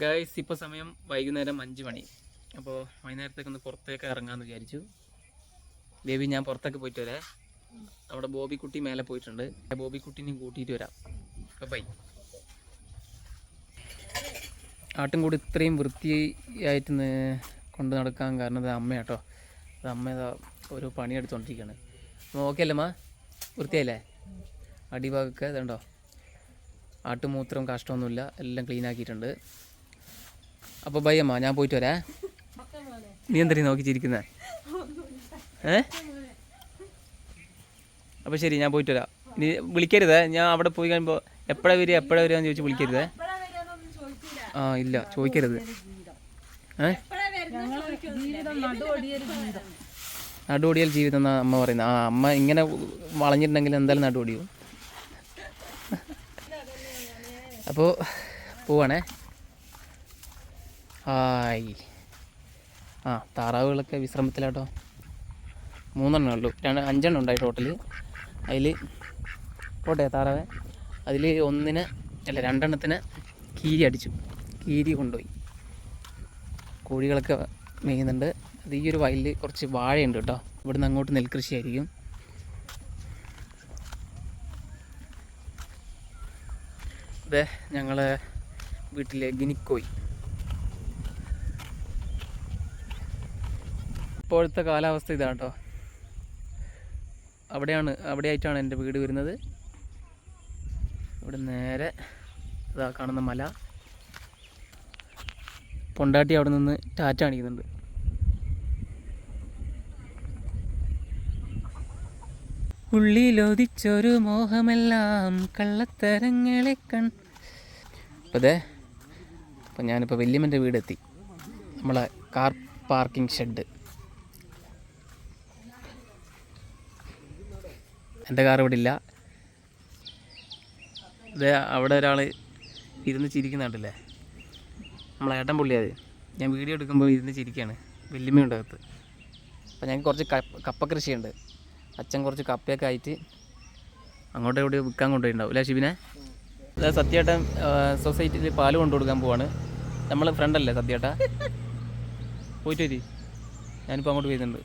Guys ഇപ്പോൾ സമയം വൈകുന്നേരം അഞ്ച് മണി. അപ്പോൾ വൈകുന്നേരത്തേക്കൊന്ന് പുറത്തേക്ക് ഇറങ്ങാമെന്ന് വിചാരിച്ചു. ബേബി ഞാൻ പുറത്തേക്ക് പോയിട്ട് വരാം. അവിടെ ബോബിക്കുട്ടി മേലെ പോയിട്ടുണ്ട്. ബോബിക്കുട്ടീനെയും കൂട്ടിയിട്ട് വരാം. അപ്പോൾ ബൈ ആട്ടും കൂടി ഇത്രയും വൃത്തിയായിട്ട് കൊണ്ട് നടക്കാൻ കാരണം അത് അമ്മയാട്ടോ അത് അമ്മ ഒരു പണിയെടുത്തുകൊണ്ടിരിക്കുകയാണ് അപ്പോൾ ഓക്കെ അല്ലേ മാ വൃത്തിയായില്ലേ? അടിഭാഗമൊക്കെ ഇതുണ്ടോ? ആട്ടുമൂത്രം കാഷ്ടമൊന്നുമില്ല. എല്ലാം ക്ലീൻ ആക്കിയിട്ടുണ്ട്. അപ്പോൾ ബൈ ഞാൻ പോയിട്ട് വരാ നീ എന്തരീ നോക്കി ചിരിക്കുന്നേ? ഏ? അപ്പോൾ ശരി ഞാൻ പോയിട്ട് വരാം. നീ വിളിക്കരുത് ഞാൻ അവിടെ പോയി കഴിയുമ്പോൾ എപ്പോഴാ വരിക എപ്പോഴാണ് വരിക ചോദിച്ച് വിളിക്കരുതേ. ആ ഇല്ല ചോദിക്കരുത്. ഏ? നടുവടിയൽ ജീവിതം എന്നാ അമ്മ പറയുന്നത് ആ അമ്മ ഇങ്ങനെ വളഞ്ഞിട്ടുണ്ടെങ്കിൽ എന്തായാലും നടുവടിയും. അപ്പോൾ പോവാണേ. ഹായ്. ആ താറാവുകളൊക്കെ വിശ്രമത്തിലാട്ടോ. മൂന്നെണ്ണേ ഉള്ളൂ. രണ്ട് അഞ്ചെണ്ണം ഉണ്ടായി ടോട്ടൽ അതിൽ പോട്ടെ താറാവേ. അതിൽ ഒന്നിന് അല്ല രണ്ടെണ്ണത്തിന് കീരി അടിച്ചു. കീരി കൊണ്ടുപോയി. കോഴികളൊക്കെ മേയുന്നുണ്ട്. അത് ഈ ഒരു വയലിൽ കുറച്ച് വാഴയുണ്ട് കേട്ടോ. ഇവിടുന്ന് അങ്ങോട്ട് നെൽകൃഷി ആയിരിക്കും അതെ ഞങ്ങൾ വീട്ടിലെ ഗിനിക്കോയി. ഇപ്പോഴത്തെ കാലാവസ്ഥ ഇതാണ് കേട്ടോ അവിടെയാണ് അവിടെ ആയിട്ടാണ് എന്റെ വീട് വരുന്നത്. ഇവിടെ നേരെ ഇതാ കാണുന്ന മല. പൊണ്ടാട്ടി അവിടെ നിന്ന് ടാറ്റ കാണിക്കുന്നുണ്ട്. ഉള്ളിലൊതിച്ചൊരു മോഹമെല്ലാം കള്ളത്തരങ്ങളെ കൺ അപ്പോൾ അതെ അപ്പോൾ ഞാനിപ്പോൾ വല്യമ്മന്റെ വീടെത്തി. നമ്മളെ കാർ പാർക്കിംഗ് ഷെഡ്. എന്റെ കാർ ഇവിടെ ഇല്ല. അതേ അവിടെ ഒരാൾ ഇരുന്ന് ചിരിക്കുന്നുണ്ടല്ലേ നമ്മളെ ഏട്ടൻ പുള്ളിയത് ഞാൻ വീഡിയോ എടുക്കുമ്പോൾ ഇരുന്ന് ചിരിക്കുകയാണ് വെല്ലുമ്മയുണ്ട് അകത്ത്. അപ്പോൾ ഞങ്ങൾക്ക് കുറച്ച് കപ്പ കൃഷിയുണ്ട്. അച്ഛൻ കുറച്ച് കപ്പയൊക്കെ ആയിട്ട് അങ്ങോട്ടും ഇവിടെ വിൽക്കാൻ കൊണ്ടുപോയിട്ടുണ്ടാവും. അല്ലേ ഷിബിനെ? അതായത് സത്യേട്ടൻ സൊസൈറ്റിയിൽ പാൽ കൊണ്ടു കൊടുക്കാൻ പോവാണ്. നമ്മൾ ഫ്രണ്ടല്ലേ സത്യേട്ട? പോയിട്ട് വരി. ഞാനിപ്പോൾ അങ്ങോട്ട് വരുന്നുണ്ട്.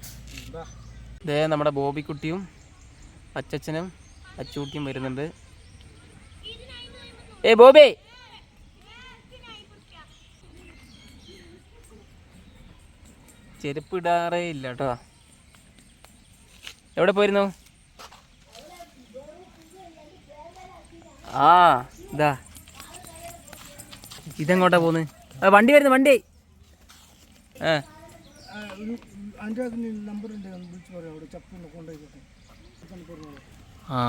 ഇതേ നമ്മുടെ ബോബിക്കുട്ടിയും അച്ചച്ചനും അച്ചൂട്ടിയും വരുന്നുണ്ട്. ഏ ബോബി. ചെരുപ്പ് ഇടാറേ ഇല്ല കേട്ടോ എവിടെ പോയിരുന്നു? ആ ഇതാ. ഇതെങ്ങോട്ടാ പോകുന്നത് ആ വണ്ടി വരുന്നു വണ്ടി. ആ നമ്പർ ഉണ്ട് വിളിച്ച് പറയാം. അവിടെ ചപ്പൊന്ന് കൊണ്ടുപോയിക്കോട്ടെ ആ.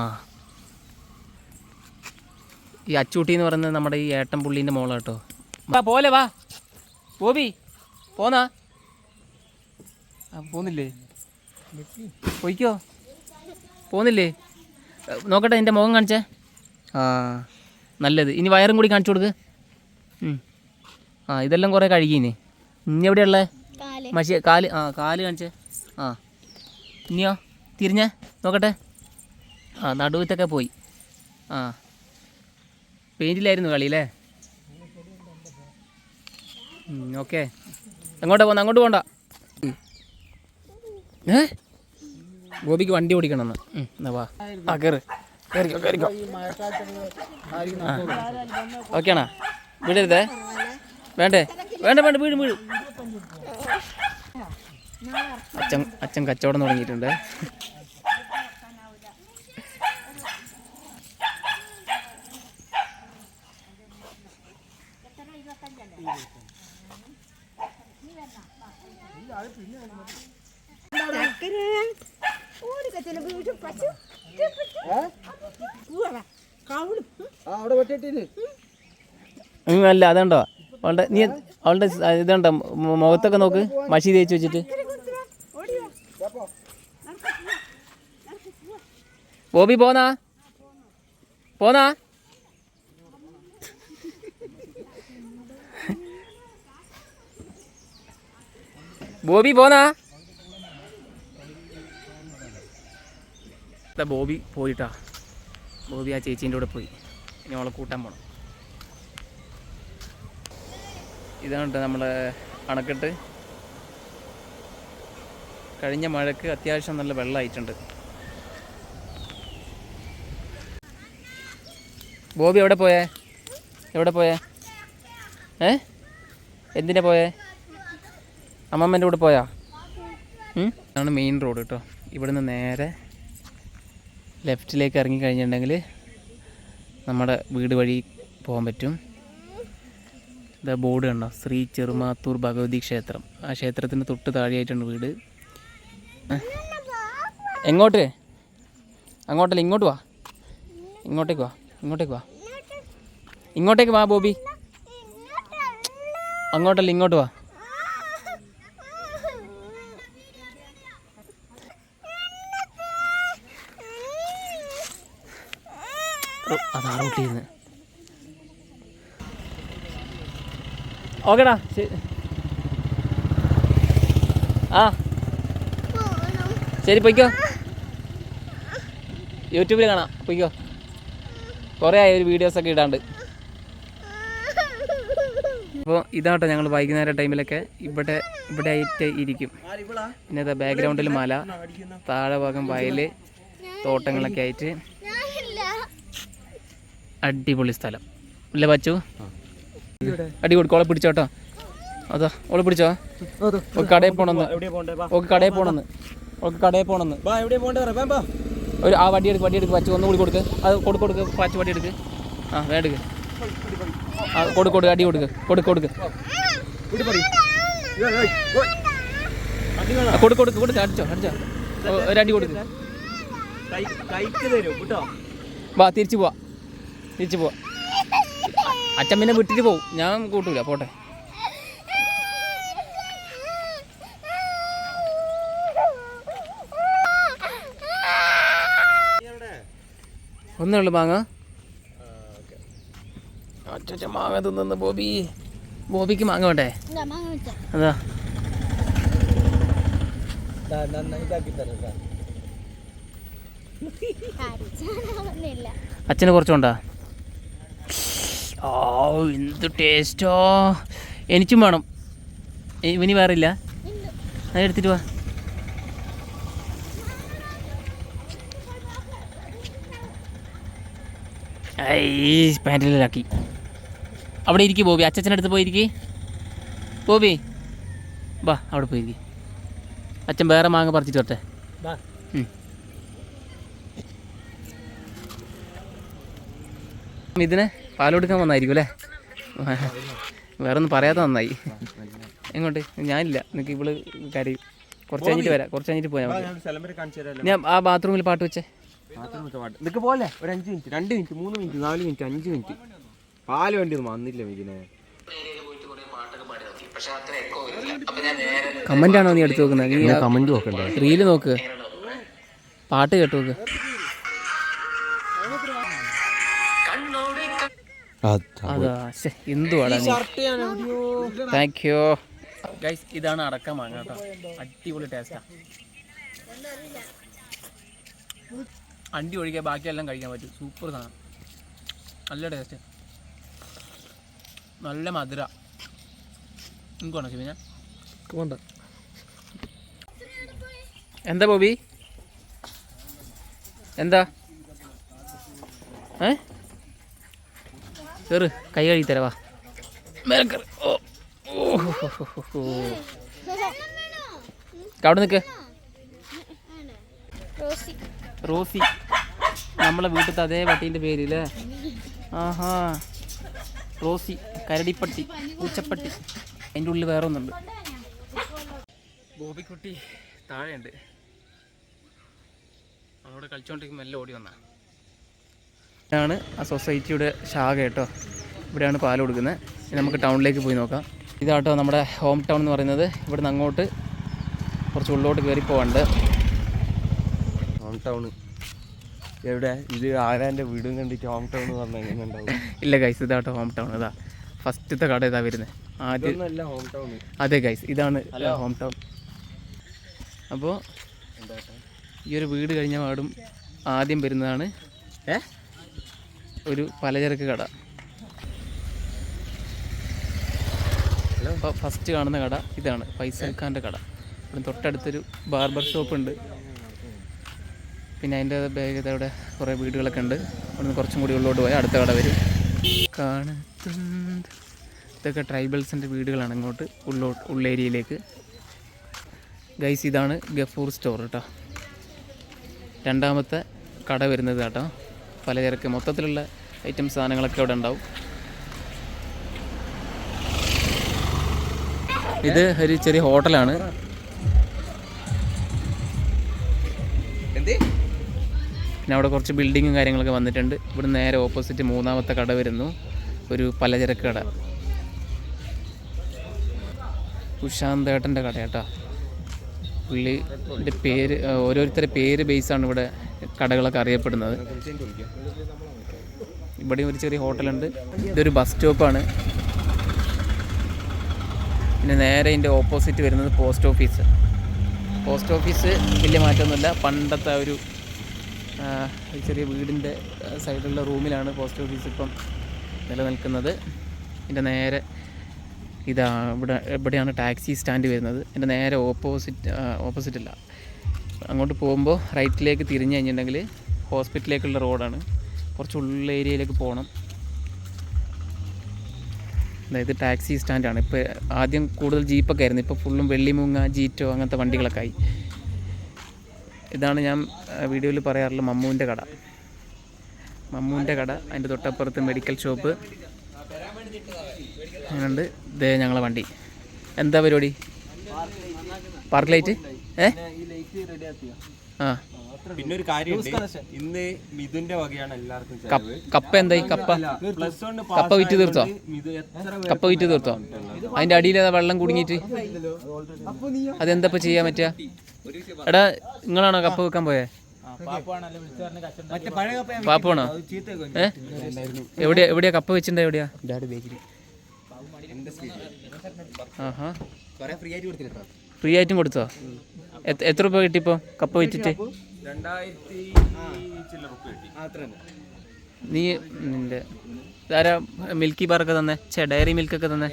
ഈ അച്ചൂട്ടി എന്ന് പറയുന്നത് നമ്മുടെ ഈ ഏട്ടൻ പുള്ളീന്റെ മോളാ കേട്ടോ വാ പോലെ വാ. ബോബി പോന്നാ. ആ പോന്നില്ലേ? പോയിക്കോ. പോന്നില്ലേ? നോക്കട്ടെ എന്റെ മുഖം കാണിച്ചേ. ആ. നല്ലത്. ഇനി വയറും കൂടി കാണിച്ചു കൊടുക്ക്. ആ ഇതെല്ലാം കുറേ കഴുകിനി ഇനി എവിടെയുള്ളത് മഷി കാൽ ആ കാൽ കാണിച്ചേ. ആ. ഇനിയോ? തിരിഞ്ഞേ നോക്കട്ടെ. ആ നടുവത്തൊക്കെ പോയി. ആ. പെയിന്റിലായിരുന്നു കളി അല്ലേ? ഓക്കെ. അങ്ങോട്ട് പോന്ന അങ്ങോട്ട് പോണ്ട. ഏ? ഗോപിക്ക് വണ്ടി ഓടിക്കണം എന്ന് വാ. ആ കയറ് കയറിക്കോ കയറിക്കോ ഓക്കെ ആണോ വീടരുതേ വേണ്ടേ? വേണ്ട വേണ്ട വീട് വീട്. അച്ഛൻ അച്ഛൻ കച്ചവടം തുടങ്ങിയിട്ടുണ്ട്. അല്ല അതുണ്ടോ? അവളുടെ നീ അവളുടെ ഇതുണ്ടോ മുഖത്തൊക്കെ നോക്ക്. മഷി തേച്ച് വെച്ചിട്ട്. ബോബി പോന്നാ പോന്നാ ബോബി പോന്നാ ബോബി പോയിട്ടാ. ബോബി ആ ചേച്ചീന്റെ കൂടെ പോയി. ഇനി അവളെ കൂട്ടാൻ പോണം. ഇതാണ് കേട്ടോ നമ്മൾ അണക്കെട്ട്. കഴിഞ്ഞ മഴക്ക് അത്യാവശ്യം നല്ല വെള്ളമായിട്ടുണ്ട്. ബോബി എവിടെ പോയേ? എവിടെ പോയേ? ഏ? എന്തിനാ പോയേ? അമ്മമ്മേന്റെ കൂടെ പോയാ? ഇതാണ് മെയിൻ റോഡ് കേട്ടോ ഇവിടുന്ന് നേരെ ലെഫ്റ്റിലേക്ക് ഇറങ്ങി കഴിഞ്ഞിട്ടുണ്ടെങ്കിൽ നമ്മുടെ വീട് വഴി പോകാൻ പറ്റും. ഇതാ ബോർഡ് കണ്ടോ? ശ്രീ ചെറുമാത്തൂർ ഭഗവതി ക്ഷേത്രം. ആ ക്ഷേത്രത്തിന് തൊട്ട് താഴെയായിട്ടുണ്ട് വീട്? എങ്ങോട്ട്? അങ്ങോട്ടല്ല ഇങ്ങോട്ട് വാ. ഇങ്ങോട്ടേക്ക് വാ. ഇങ്ങോട്ടേക്ക് വാ. ഇങ്ങോട്ടേക്ക് വാ ബോബി. അങ്ങോട്ടല്ല ഇങ്ങോട്ട് വാ. അതാ റൂട്ടിൽ ഓക്കെടാ ആ. ശരി പൊയ്ക്കോ. യൂട്യൂബിൽ കാണാം പൊയ്ക്കോ. കുറേ ആയ ഒരു വീഡിയോസൊക്കെ ഇടാണ്ട്. അപ്പോൾ ഇതാട്ടോ ഞങ്ങൾ വൈകുന്നേരം ടൈമിലൊക്കെ ഇവിടെ ഇവിടെ ആയിട്ട് ഇരിക്കും. പിന്നെ അതാ ബാക്ക്ഗ്രൗണ്ടിൽ മല താഴെ ഭാഗം വയൽ തോട്ടങ്ങളൊക്കെ ആയിട്ട് അടിപൊളി സ്ഥലം. അല്ലേ പച്ചു അടി കൊടുക്കും ഓളെ പിടിച്ചോട്ടോ. അതാ ഓളെ പിടിച്ചോ? ഓക്കെ കടയിൽ പോണെന്ന്. ഓക്കെ കടയിൽ പോണെന്ന്. ഓക്കെ കടയിൽ പോണെന്ന്. ഒരു ആ വടി എടുക്ക് വടി എടുക്ക് പച്ച ഒന്ന് കൂടി കൊടുക്ക്. അത് കൊടുക്ക് കൊടുക്ക് പച്ച വടി എടുക്ക്. ആ വേടുക്ക് ആ കൊടുക്ക് കൊടുക്ക് അടി കൊടുക്ക് കൊടുക്ക് കൊടുക്ക്. കൊടുക്ക് കൊടുക്ക് കൊടുക്ക് അടിച്ചോ അടിച്ചോ. ഒരു അടി കൊടുക്ക്. വാ തിരിച്ചു പോവാ. തിരിച്ചു പോവാ. അച്ഛൻ പിന്നെ വിട്ടിട്ട് പോവും. ഞാൻ കൂട്ടൂല പോട്ടെ. ഒന്നേ ഉള്ളു മാങ്ങ അച്ഛ മാങ്ങ തിന്നു ബോബി. ബോബിക്ക് മാങ്ങ വേണ്ടേ? അതാ. അച്ഛന് കുറച്ചുണ്ടാ ഓ എന്ത് ടേസ്റ്റോ എനിക്കും വേണം. ഇനി വേറില്ല വേറെ ഇല്ല. അത് എടുത്തിട്ട് വാ. പാന്റിലാക്കി അവിടെ ഇരിക്കും ബോബി. അച്ഛന്റെ അടുത്ത് പോയിരിക്കി. ബോബി വാ അവിടെ പോയിരിക്കി. അച്ഛൻ വേറെ മാങ്ങ പറിച്ചിട്ട് വരട്ടെ. ഇതിന് പാൽ പാലെടുക്കാൻ വന്നായിരിക്കും അല്ലേ? വേറെ ഒന്നും പറയാതെ നന്നായി. എങ്ങോട്ട്? ഞാനില്ല. നിനക്ക് ഇവൾ കരയും കുറച്ച് കഴിഞ്ഞിട്ട് വരാം. കുറച്ച് കഴിഞ്ഞിട്ട് പോയാൽ ഞാൻ ആ ബാത്റൂമിൽ പാട്ട് വെച്ചേ. നിനക്ക് പോലെ ഒരു അഞ്ച് മിനിറ്റ്. രണ്ട് മിനിറ്റ് മൂന്ന് മിനിറ്റ് നാല് മിനിറ്റ് അഞ്ച് മിനിറ്റ്. പാൽ വേണ്ടി ഒന്നും വന്നില്ല ഇതിനെ കമന്റ് ആണോ നീ എടുത്തു നോക്കുന്നത് നീ കമന്റ് നോക്കണ്ടേ. റീൽ നോക്ക്. പാട്ട് കേട്ടു നോക്ക്. എന്തുവാടാ നീ? താങ്ക് യു ഗൈസ് ഇതാണ് അടക്ക മാങ്ങ കേട്ടോ. അടിപൊളി ടേസ്റ്റാ അണ്ടി ഒഴികെ ബാക്കിയെല്ലാം കഴിക്കാൻ പറ്റും. സൂപ്പർ സാധനം. നല്ല ടേസ്റ്റ് നല്ല മധുര. നിങ്ങൾക്ക് വേണോ ശിവന വേണ്ട. എന്താ ബോബി? എന്താ? ഏ? കയറ് കൈ കഴുകി തരവാ മേലെ കയറ് ഓ. അവിടെ നിൽക്ക് റോസി നമ്മളെ വീട്ടിലത്തെ അതേ പട്ടീന്റെ പേരില്ലേ ആഹാ. റോസി കരടിപ്പട്ടി ഉച്ചപ്പട്ടി അതിന്റെ ഉള്ളിൽ വേറെ ഒന്നുണ്ട്. ബോബിക്കുട്ടി താഴെയുണ്ട്. അവളോട് കളിച്ചുകൊണ്ടിരിക്കുമ്പോൾ മെല്ലെ ഓടി വന്ന. ഇതാണ് ആ സൊസൈറ്റിയുടെ ശാഖ കേട്ടോ. ഇവിടെയാണ് പാൽ കൊടുക്കുന്നത്. ഇനി നമുക്ക് ടൗണിലേക്ക് പോയി നോക്കാം. ഇതാട്ടോ നമ്മുടെ ഹോം ടൗൺ എന്ന് പറയുന്നത്. ഇവിടുന്ന് അങ്ങോട്ട് കുറച്ച് ഉള്ളോട്ട് കയറി പോകണ്ട് ഹോം ടൗൺ എവിടെ? ഇത് ആരാന്റെ വീടും കണ്ടിട്ട് ഹോം ടൗൺ പറഞ്ഞാൽ എങ്ങനെ ഉണ്ടാവും ഇല്ല ഗൈസ് ഇതാട്ടോ ഹോം ടൗൺ ഇതാ ഫസ്റ്റത്തെ കട ഇതാ വരുന്നത് ആദ്യം ഹോം ടൗൺ അതെ ഗൈസ് ഇതാണ് ഹോം ടൗൺ അപ്പോൾ ഈ ഒരു വീട് കഴിഞ്ഞ പാടും ആദ്യം വരുന്നതാണ് ഏ? ഒരു പലചരക്ക് കട. അപ്പോൾ ഫസ്റ്റ് കാണുന്ന കട ഇതാണ് ഫൈസൽ ഖാന്റെ കട. ഇവിടെ തൊട്ടടുത്തൊരു ബാർബർ ഷോപ്പ് ഉണ്ട്. പിന്നെ അതിന്റെ അവിടെ കുറേ വീടുകളൊക്കെ ഉണ്ട്. അവിടുന്ന് കുറച്ചും കൂടി ഉള്ളിലോട്ട് പോയാൽ അടുത്ത കട വരും. കാണുന്നത് ഇതൊക്കെ ട്രൈബൽസിന്റെ വീടുകളാണ് ഇങ്ങോട്ട് ഉള്ളോട്ട് ഉള്ളേരിയയിലേക്ക് ഗൈസ് ഇതാണ് ഗഫൂർ സ്റ്റോർ കേട്ടോ. രണ്ടാമത്തെ കട വരുന്നത് കേട്ടോ. പലചരക്ക് മൊത്തത്തിലുള്ള ഐറ്റം സാധനങ്ങളൊക്കെ അവിടെ ഉണ്ടാവും. ഇത് ഒരു ചെറിയ ഹോട്ടലാണ്. പിന്നെ അവിടെ കുറച്ച് ബിൽഡിങ്ങും കാര്യങ്ങളൊക്കെ വന്നിട്ടുണ്ട്. ഇവിടെ നേരെ ഓപ്പോസിറ്റ് മൂന്നാമത്തെ കട വരുന്നു. ഒരു പലചരക്ക് കട. ഉഷാന്തേട്ടന്റെ കട കേട്ടോ പുള്ളിന്റെ പേര് ഓരോരുത്തരുടെ പേര് ബേസാണ് ഇവിടെ കടകളൊക്കെ അറിയപ്പെടുന്നത്. ഇവിടെ ഒരു ചെറിയ ഹോട്ടലുണ്ട്. ഇതൊരു ബസ് സ്റ്റോപ്പാണ് പിന്നെ നേരെ ഇതിന്റെ ഓപ്പോസിറ്റ് വരുന്നത് പോസ്റ്റ് ഓഫീസ് പോസ്റ്റ് ഓഫീസ് വലിയ മാറ്റമൊന്നുമില്ല. പണ്ടത്തെ ഒരു ഒരു ചെറിയ വീടിന്റെ സൈഡിലുള്ള റൂമിലാണ് പോസ്റ്റ് ഓഫീസ് ഇപ്പം നിലനിൽക്കുന്നത്. ഇതിന്റെ നേരെ ഇതാ ഇവിടെ എവിടെയാണ് ടാക്സി സ്റ്റാൻഡ് വരുന്നത്. എന്റെ നേരെ ഓപ്പോസിറ്റ് ഓപ്പോസിറ്റ് അല്ല അങ്ങോട്ട് പോകുമ്പോൾ റൈറ്റിലേക്ക് തിരിഞ്ഞ് കഴിഞ്ഞിട്ടുണ്ടെങ്കിൽ ഹോസ്പിറ്റലിലേക്കുള്ള റോഡാണ്. കുറച്ച് ഉള്ള ഏരിയയിലേക്ക് പോകണം. അതായത് ടാക്സി സ്റ്റാൻഡാണ്. ഇപ്പോൾ ആദ്യം കൂടുതൽ ജീപ്പൊക്കെ ആയിരുന്നു. ഇപ്പോൾ ഫുള്ളും വെള്ളിമൂങ്ങ ജീറ്റോ അങ്ങനത്തെ വണ്ടികളൊക്കെ ആയി. ഇതാണ് ഞാൻ വീഡിയോയിൽ പറയാറുള്ള മമ്മൂന്റെ കട. മമ്മൂന്റെ കട അതിന്റെ തൊട്ടപ്പുറത്ത് മെഡിക്കൽ ഷോപ്പ്. അങ്ങനെയുണ്ട്. ഇതേ ഞങ്ങളെ വണ്ടി. എന്താ പരിപാടി? Park light? ഏ? ആ. പിന്നെ ഒരു കാര്യം ഇന്ന് മിഥുന്റെ വകയാണ് എല്ലാവർക്കും കപ്പ എന്തായി? കപ്പ. കപ്പ വിറ്റ് തീർത്തോ? കപ്പ വിറ്റ് തീർത്തോ? അതിന്റെ അടിയിൽ വെള്ളം കുടുങ്ങിയിട്ട്? അതെന്താ ഇപ്പം ചെയ്യാൻ പറ്റുക? എടാ നിങ്ങളാണോ കപ്പ് വെക്കാൻ പോയേ? പാപ്പാണോ ഏ? എവിടെയാ എവിടെയാ കപ്പ് വെച്ചിട്ടുണ്ടോ എവിടെയാ? ആഹാ. ഫ്രീ ആയിട്ട് കൊടുത്തോ? എത്ര- രൂപ രൂപ കിട്ടിയപ്പോ കപ്പ് വെച്ചിട്ട്? രണ്ടായിരത്തി നീ നിന്റെ ഇതാരാ മിൽക്കി ബാറൊക്കെ തന്നെ? ചേ ഡയറി മിൽക്കൊക്കെ തന്നെ?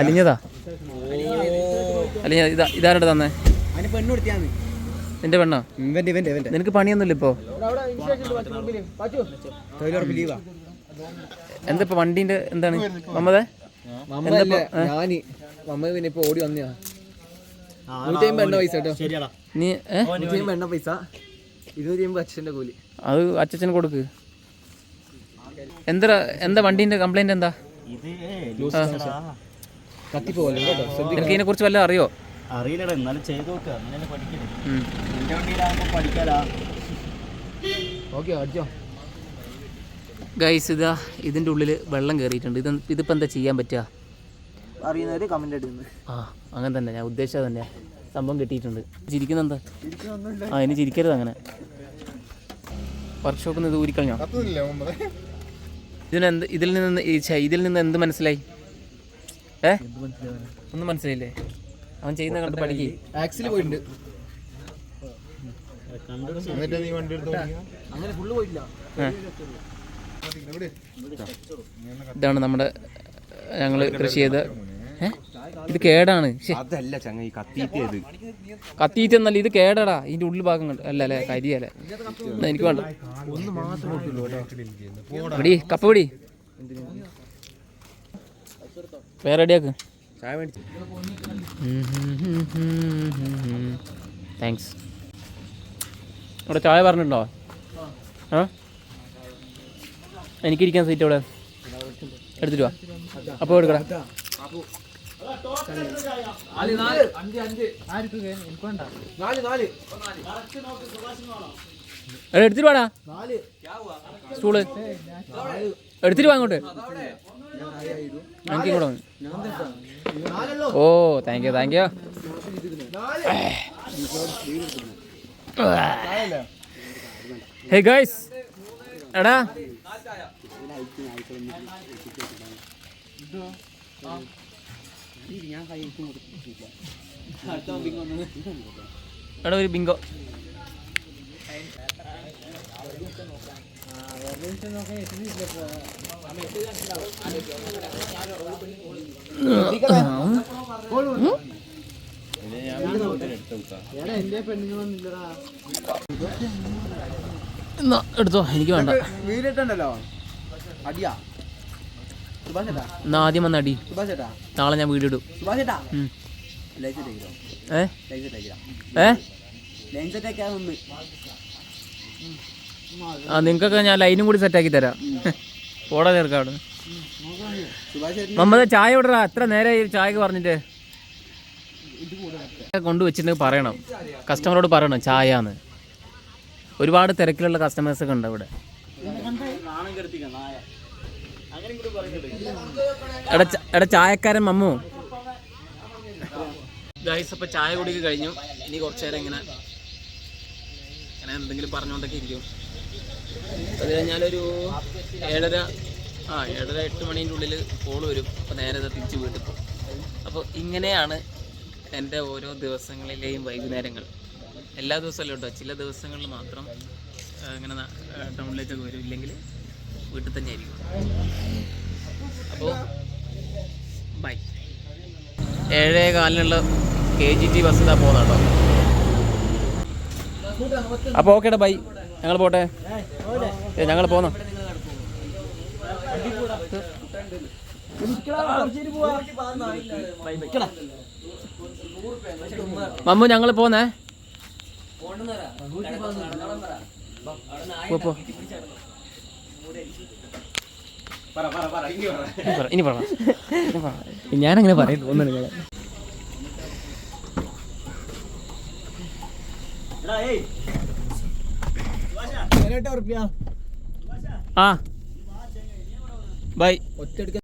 അലിഞ്ഞതാ? അലിഞ്ഞ ഇതാ ഇതാരുടെ തന്നെ? നിന്റെ പെണ്ണോ? നിനക്ക് പണിയൊന്നുമില്ല ഇപ്പോ? എന്താ ഇപ്പൊ വണ്ടിന്റെ എന്താണ്? മമ്മതേ എന്താ ഞാൻ മമ്മ പിന്നെ ഇപ്പൊ ഓടി വന്നയാ നൂറ്റി അമ്പത് എണ്ണ പൈസ കേട്ടോ. ശരിയാടാ. നീ ഏ? നൂറ്റി അമ്പത് എണ്ണ പൈസ. ഇരുന്നൂറ്റി അച്ഛന്റെ കൂലി. അത് അച്ഛന് കൊടുക്ക്. എന്താ എന്താ വണ്ടിന്റെ കംപ്ലൈന്റ് എന്താ? നിനക്ക് ഇതിനെ കുറിച്ച് വല്ലതും അറിയോ? അറിയില്ലടാ എന്നാലും ചെയ്ത് നോക്കുക അങ്ങനെ പഠിക്കണേ ഉം. എന്റെ വണ്ടിയിലാകുമ്പോ പഠിക്കാലാ. ഓക്കെ അടിച്ചോ. ഗൈസ് ഇതാ ഇതിന്റെ ഉള്ളിൽ വെള്ളം കയറിയിട്ടുണ്ട് ഇത് ഇതിപ്പോൾ എന്താ ചെയ്യാൻ പറ്റുക? അറിയുന്നവര് കമന്റ് ഇടുന്നു ആ അങ്ങനെ തന്നെ. ഞാൻ ഉദ്ദേശിച്ചത് തന്നെ സംഭവം കിട്ടിയിട്ടുണ്ട്. ചിരിക്കുന്ന എന്താ ആ ഇനി ചിരിക്കരുത് അങ്ങനെ. വർക്ക്ഷോപ്പിൽ നിന്ന് ഇത് ഊരിക്കളഞ്ഞോ? ഇതിനെന്ത് ഇതിൽ നിന്ന് ഇതിൽ നിന്ന് എന്ത് മനസ്സിലായി? ഏ? ഒന്നും മനസ്സിലായില്ലേ? അവൻ ചെയ്യുന്ന കണ്ട് പഠിക്ക്. ആക്സിൽ പോയിട്ടുണ്ട്. ഇതാണ് നമ്മുടെ ഞങ്ങൾ കൃഷി ചെയ്ത ഇത് കേടാണ്. അതല്ല ചങ്ങ കത്തിയിട്ട് കത്തീറ്റ എന്നല്ല ഇത് കേടടാ. ഇതിന്റെ ഉള്ളിൽ ഭാഗം കണ്ട്. അല്ല അല്ലേ കരിയല്ലേ എനിക്ക് വേണ്ട. എടി കപ്പ പിടി. വേറെ റെഡിയാക്ക്. താങ്ക്സ് ഇവിടെ ചായ പറഞ്ഞിട്ടുണ്ടോ? ആ? എനിക്കിരിക്കാൻ സീറ്റ് അവിടെ എടുത്തിട്ട് വാ. അപ്പോൾ എടുക്കടാ. എടുത്തിട്ട് വാടാ. സ്റ്റൂൾ. എടുത്തിട്ട് വാ അങ്ങോട്ട്. എനിക്ക് ഇങ്ങോട്ട് വന്ന്. ഓ thank you thank you hey guys എടാ. എടാ ഒരു ബിങ്കോ. എന്നാ എടുത്തോ. എനിക്ക് വേണ്ട. വീടിട്ടുണ്ടല്ലോ. അടിയാ. എന്നാ ആദ്യം വന്ന അടി നാളെ ഞാൻ വീട് ഇടും. ഏ? ഏ? ആ നിങ്ങൾക്കൊക്കെ ഞാൻ ലൈനും കൂടി സെറ്റാക്കി തരാം. പോടാ ചേർക്കാം അവിടെ മമ്മത് ചായ ഇവിടെ എത്ര നേരെ ചായക്ക് പറഞ്ഞിട്ട്? കൊണ്ടുവച്ചിട്ടുണ്ടെങ്കിൽ പറയണം. കസ്റ്റമറോട് പറയണം ചായ എന്ന് ഒരുപാട് തിരക്കിലുള്ള കസ്റ്റമേഴ്സൊക്കെ ഉണ്ട് ഇവിടെ. എടാ ചായക്കാരൻ മമ്മു. ഗൈസ് അപ്പോൾ ചായ കുടിക്ക് കഴിഞ്ഞു. ഇനി കുറച്ച് നേരം ഇങ്ങനെ ഇങ്ങനെ എന്തെങ്കിലും പറഞ്ഞുകൊണ്ടൊക്കെ ഇരിക്കും. അത് കഴിഞ്ഞാലൊരു ഏഴര ആ ഏഴര എട്ട് മണീന്റെ ഉള്ളിൽ കോൾ വരും. അപ്പോൾ നേരെ തിരിച്ച് വീട്ടിൽ പോകും അപ്പോൾ ഇങ്ങനെയാണ് എന്റെ ഓരോ ദിവസങ്ങളിലെയും വൈകുന്നേരങ്ങൾ. എല്ലാ ദിവസവും കേട്ടോ ചില ദിവസങ്ങളിൽ മാത്രം ഇങ്ങനെ ടൗണിലേക്കൊക്കെ വരും. ഇല്ലെങ്കിൽ വീട്ടിൽ തന്നെ ആയിരിക്കും. അപ്പോൾ ബൈ ഏഴേ കാലിനുള്ള കെ ജി ടി ബസ് ഇതാ പോകുന്ന കേട്ടോ അപ്പോൾ ഓക്കേടാ ബൈ. ഞങ്ങൾ പോട്ടെ. ഞങ്ങൾ പോന്നോ? മമ്മു ഞങ്ങൾ പോന്നേ? പോ. ഇനി പറ. ഞാനങ്ങനെ പറയും തോന്നുന്നു നിങ്ങളെ എടാ ഏയ് ആ. ബൈ ഒറ്റ